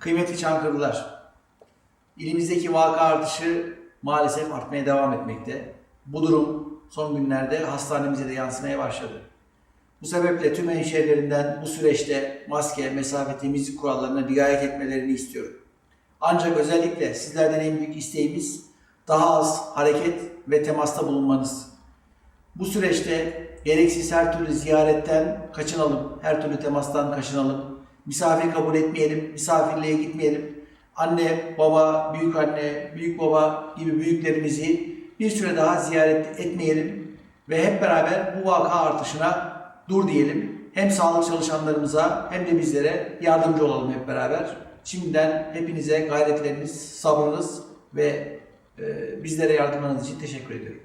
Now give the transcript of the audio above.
Kıymetli Çankırılar, ilimizdeki vaka artışı maalesef artmaya devam etmekte. Bu durum son günlerde hastanemize de yansımaya başladı. Bu sebeple tüm hemşehrilerinden bu süreçte maske, mesafe, temizlik kurallarına riayet etmelerini istiyorum. Ancak özellikle sizlerden en büyük isteğimiz daha az hareket ve temasta bulunmanız. Bu süreçte gereksiz her türlü ziyaretten kaçınalım, her türlü temastan kaçınalım. Misafir kabul etmeyelim, misafirliğe gitmeyelim. Anne, baba, büyük anne, büyük baba gibi büyüklerimizi bir süre daha ziyaret etmeyelim ve hep beraber bu vaka artışına dur diyelim. Hem sağlık çalışanlarımıza hem de bizlere yardımcı olalım hep beraber. Şimdiden hepinize gayretleriniz, sabrınız ve e, bizlere yardımlarınız için teşekkür ediyorum.